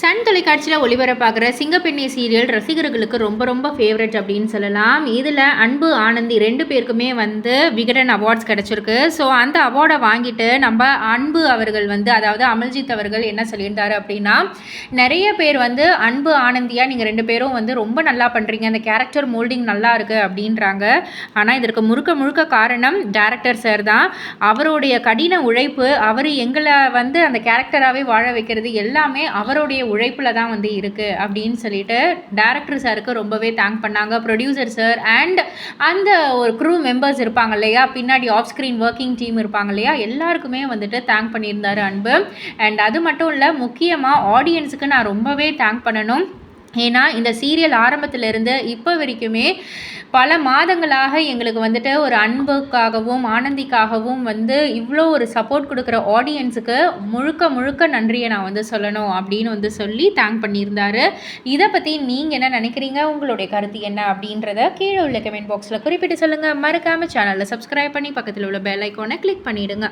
Sun தொலைக்காட்சியில் ஒளிபரப்பாகிற சிங்கப்பெண்ணை serial ரசிகர்களுக்கு ரொம்ப ரொம்ப ஃபேவரட் அப்படின்னு சொல்லலாம். இதில் அன்பு ஆனந்தி ரெண்டு பேருக்குமே வந்து விகடன் அவார்ட்ஸ் கிடச்சிருக்கு. ஸோ அந்த அவார்டை வாங்கிட்டு நம்ம அன்பு அவர்கள் வந்து அதாவது அமல்ஜித் அவர்கள் என்ன சொல்லியிருந்தார் அப்படின்னா நிறைய பேர் வந்து அன்பு ஆனந்தியாக நீங்கள் ரெண்டு பேரும் வந்து ரொம்ப நல்லா பண்ணுறீங்க அந்த கேரக்டர் மோல்டிங் நல்லா இருக்குது அப்படின்றாங்க. ஆனால் இதற்கு முழுக்க முழுக்க காரணம் டேரக்டர் சார் தான். அவருடைய கடின உழைப்பு அவர் எங்களை வந்து அந்த கேரக்டராகவே வாழ வைக்கிறது எல்லாமே அவருடைய உழைப்பில் தான் வந்து இருக்குது அப்படின்னு சொல்லிட்டு டேரக்டர் சாருக்கு ரொம்பவே தேங்க் பண்ணாங்க. ப்ரொடியூசர் சார் அண்ட் அந்த ஒரு க்ரூ மெம்பர்ஸ் இருப்பாங்க இல்லையா? பின்னாடி ஆஃப் ஸ்க்ரீன் ஒர்க்கிங் டீம் இருப்பாங்க இல்லையா? எல்லாருக்குமே வந்துட்டு தேங்க் பண்ணியிருந்தார் அன்பு. அண்ட் அது மட்டும் இல்லை முக்கியமாக ஆடியன்ஸுக்கு நான் ரொம்பவே தேங்க் பண்ணணும். ஏன்னா இந்த சீரியல் ஆரம்பத்திலிருந்து இப்போ வரைக்குமே பல மாதங்களாக எங்களுக்கு வந்துட்டு ஒரு அன்புக்காகவும் ஆனந்திக்காகவும் வந்து இவ்வளோ ஒரு சப்போர்ட் கொடுக்குற ஆடியன்ஸுக்கு முழுக்க முழுக்க நன்றியை நான் வந்து சொல்லணும் அப்படின்னு வந்து சொல்லி தேங்க் பண்ணியிருந்தாரு. இதை பற்றி நீங்கள் என்ன நினைக்கிறீங்க? உங்களுடைய கருத்து என்ன? அப்படின்றத கீழே உள்ள கமெண்ட் பாக்ஸில் குறிப்பிட்டு சொல்லுங்கள் மறக்காமல் சேனலில் சப்ஸ்கிரைப் பண்ணி பக்கத்தில் உள்ள பெல் ஐக்கானை கிளிக் பண்ணிவிடுங்க